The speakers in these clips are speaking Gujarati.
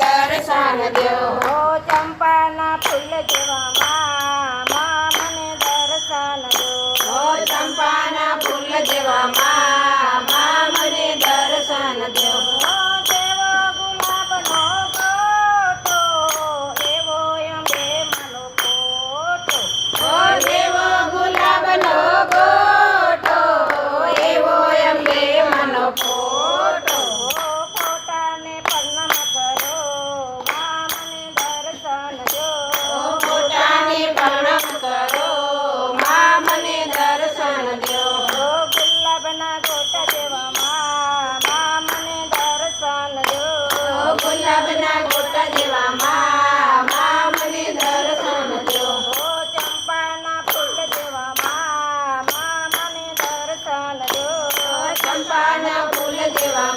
દર્શન દો. માના ભૂલ દેવા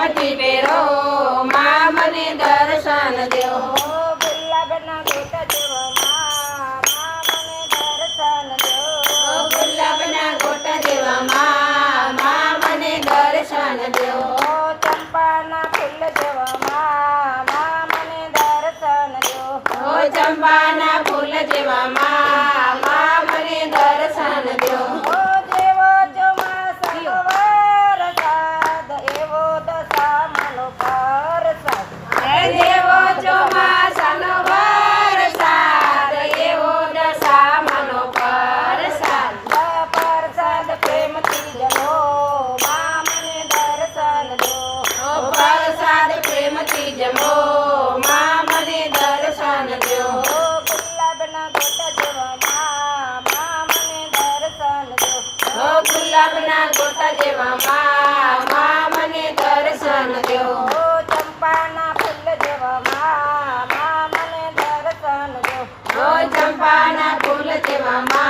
મતી પહેરો મા મને દર્શન દેવો. ગુલાબના ગોટા જેવો મા મને દર્શન દેવો. ગુલાબના ગોટા જેવા મા મને દર્શન દેવો. ચંપાના ફૂલ જેવા મા મને દર્શન દેવો. ચંપાના ફૂલ જેવા મા ગુલાબના ગોટા જેવા મા મા મને દર્શન દો ચંપાના ફૂલ જેવા મા મા મને દર્શન દો ચંપાના ફૂલ જેવા મા